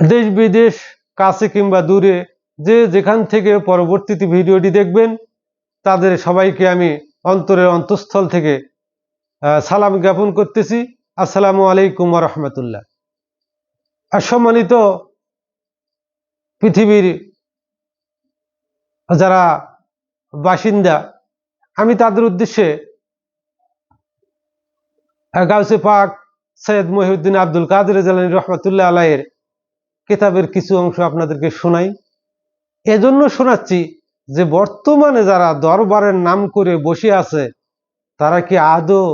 দেশ বিদেশ কাছে কিংবা দূরে যে যেখান থেকে পরবর্তীতে ভিডিওটি দেখবেন, তাদের সবাইকে আমি অন্তরের অন্তঃস্থল থেকে সালাম জ্ঞাপন করতেছি। আসসালামু আলাইকুম রহমতুল্লাহ। সম্মানিত পৃথিবীর যারা বাসিন্দা, আমি তাদের উদ্দেশ্যে, গাউসে পাক সৈয়দ মহিউদ্দিন আব্দুল কাদের জালানী রহমতুল্লাহ আলাইয়ের কিতাবের কিছু অংশ আপনাদেরকে শোনাই। এজন্য শোনাচ্ছি যে বর্তমানে যারা দরবারের নাম করে বসে আছে, তারা কি আদৌ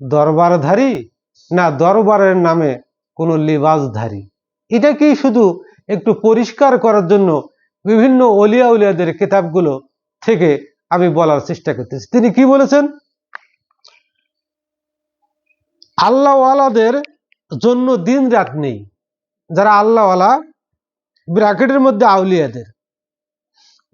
দরবারধারী না দরবারের নামে কোনো লিবাসধারী? এটাকেই শুধু একটু পরিষ্কার করার জন্য বিভিন্ন অলিয়া উলিয়াদের কিতাবগুলো থেকে আমি বলার চেষ্টা করতেছি। তিনি কি বলেছেন? আল্লাহওয়ালাদের জন্য দিন রাত নেই। যারা আল্লাহওয়ালা, ব্র্যাকেটের মধ্যে আউলিয়াদের।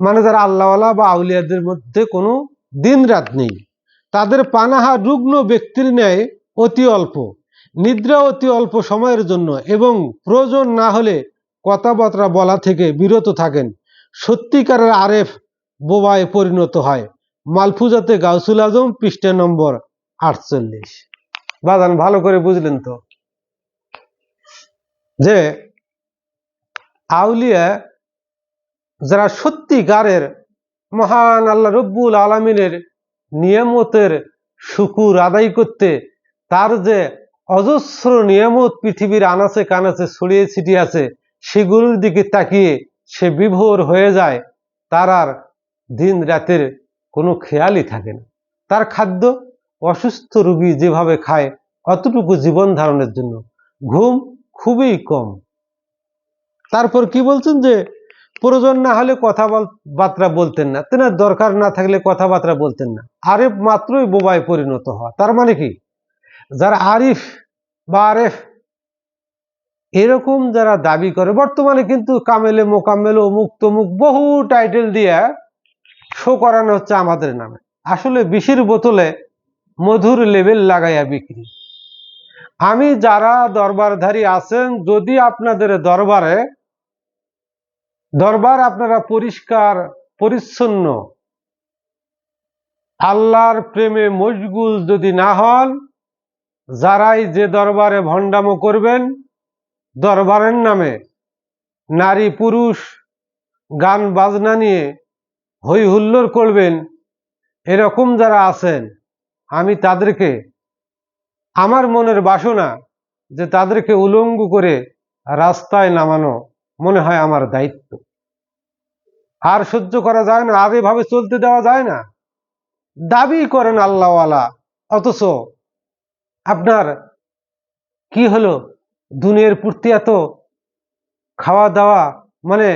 মানে যারা আল্লাহওয়ালা বা আউলিয়াদের মধ্যে কোনো দিন রাত নেই। তাদের পানাহা রুগ্ন ব্যক্তির ন্যায় অতি অল্প, নিদ্রা অতি অল্প সময়ের জন্য এবং প্রয়োজন না হলে কথাবার্তা বলা থেকে বিরত থাকেন। সত্যিকারের আরেফ বোবায় পরিণত হয়। মালফুজাতে গাউসুল আজম, পৃষ্ঠা নম্বর আটচল্লিশ। বাদান ভালো করে বুঝলেন তো? যে আউলিয়া যারা সত্যিকারের মহান আল্লাহ রব্বুল আলমিনের নিয়ামতের শুকুর আদায় করতে, তার যে অজস্র নিয়ামত পৃথিবীর আনাচে কানাচে ছড়িয়ে ছিটিয়ে আছে, সেগুলোর দিকে তাকিয়ে সে বিভোর হয়ে যায়, তার আর দিন রাতের কোনো খেয়ালই থাকে না। তার খাদ্য অসুস্থ রুগী যেভাবে খায়, অতটুকু জীবন ধারণের জন্য। ঘুম খুবই কম। তারপর কি বলছেন যে, প্রয়োজন না হলে কথা কথাবার্তা বলতেন না। তেনার দরকার না থাকলে কথাবার্তা বলতেন না। আরেফ মাত্রই বোবায় পরিণত হওয়া তার মানে কি? যারা আরিফ বা আরেফ এরকম যারা দাবি করে, বর্তমানে কিন্তু কামেলে মোকামেল অমুক তমুক বহু টাইটেল দিয়ে শো করানো হচ্ছে আমাদের নামে। আসলে বিষের বোতলে মধুর লেবেল লাগাইয়া বিক্রি। আমি যারা দরবারধারী আছেন, যদি আপনাদের দরবারে, দরবার আপনারা পরিষ্কার, পরিচ্ছন্ন, আল্লাহর প্রেমে মশগুল যদি না হন, যারাই যে দরবারে ভণ্ডামো করবেন, দরবারের নামে নারী, পুরুষ, গান, বাজনা নিয়ে হই হুল্লোড় করবেন, এরকম যারা আছেন, আমি তাদেরকে আমার মনের বাসনা যে তাদেরকে উলঙ্গ করে রাস্তায় নামানো মনে হয় আমার দায়িত্ব। আর সহ্য করা যায় না আর এভাবে চলতে দেওয়া যায় না। দাবি করেন আল্লাহওয়ালা, অথচ আপনার কি হলো? দুনিয়ার পূর্তি এত খাওয়া দাওয়া মানে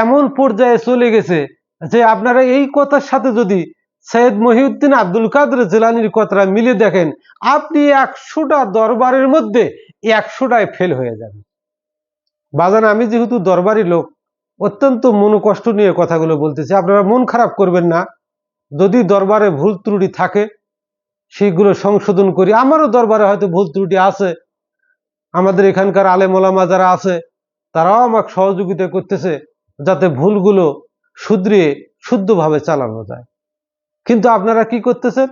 এমন পর্যায়ে চলে গেছে যে আপনারা এই কথার সাথে যদি সৈয়দ মহিউদ্দিন আব্দুল কাদের জেলানির কথাটা মিলে দেখেন, আপনি একশোটা দরবারের মধ্যে একশোটায় ফেল হয়ে যাবেন। বাজান, আমি যেহেতু দরবারি লোক, অত্যন্ত মনোকষ্ট নিয়ে কথাগুলো বলতেছি। আপনারা মন খারাপ করবেন না। যদি দরবারে ভুল ত্রুটি থাকে সেইগুলো সংশোধন করি। আমারও দরবারে হয়তো ভুল ত্রুটি আছে। আমাদের এখানকার আলেমোলামা যারা আছে, তারাও আমাকে সহযোগিতা করতেছে, যাতে ভুলগুলো শুধরিয়ে শুদ্ধভাবে চালানো যায়। কিন্তু আপনারা কি করতেছেন?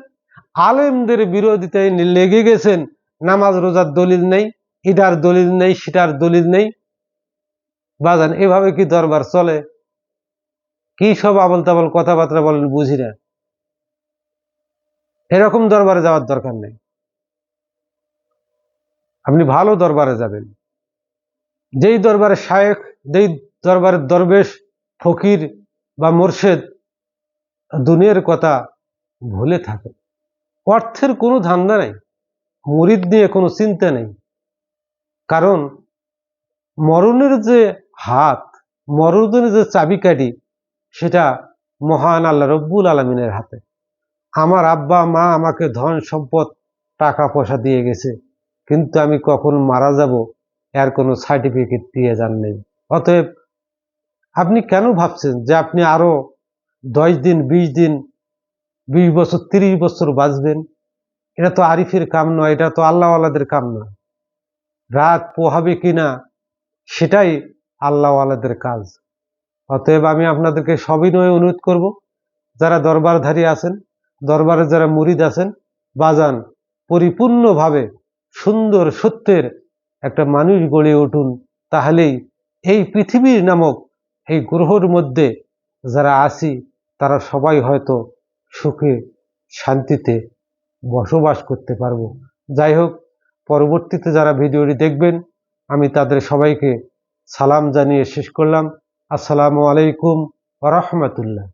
আলেমদের বিরোধিতায় লেগে গেছেন। নামাজ রোজার দলিল নেই ইটার দলিল নেই, সেটার দলিল নেই। বাজান, এভাবে কি দরবার চলে? কি সব আবল তাবল কথাবার্তা বলেন বুঝি না। এরকম দরবারে যাওয়ার দরকার নেই। আপনি ভালো দরবারে যাবেন। যেই দরবারে শায়েখ, যেই দরবারের দরবেশ, ফকির বা মোর্শেদ দুনিয়ার কথা ভুলে থাকে। অর্থের কোনো ধান্দা নেই, মুরিদ নিয়ে কোনো চিন্তা নেই। কারণ মরণের যে হাত, মরণের যে চাবিকাঠি, সেটা মহান আল্লাহ রব্বুল আলমিনের হাতে। আমার আব্বা, মা আমাকে ধন, সম্পদ, টাকা, পয়সা দিয়ে গেছে, কিন্তু আমি কখন মারা যাব, এর কোনো সার্টিফিকেট দিয়ে যান নেই অতএব আপনি কেন ভাবছেন যে আপনি আরও দশ দিন, বিশ দিন, বিশ বছর, তিরিশ বছর বাঁচবেন। এটা তো আরিফের কাম নয়, এটা তো আল্লাহ আল্লাহওয়ালাদের কাম নয় রাত পোহাবে কিনা সেটাই আল্লাহ আল্লাহওয়ালাদের কাজ। অতএব আমি আপনাদেরকে সবিনয়ে অনুরোধ করব, যারা দরবারধারী আছেন, দরবারে যারা মুরিদ আছেন, বাজান, পরিপূর্ণভাবে সুন্দর সত্যের একটা মানুষ গড়ে উঠুন, তাহলেই এই পৃথিবীর নামক এই গ্রহর মধ্যে যারা আছি তারা সবাই হয়তো সুখে শান্তিতে বসবাস করতে পারব। যাই হোক, পরবর্তীতে যারা ভিডিওটি দেখবেন, আমি তাদের সবাইকে সালাম জানিয়ে শেষ করলাম। আসসালামু আলাইকুম রহমতুল্লাহ।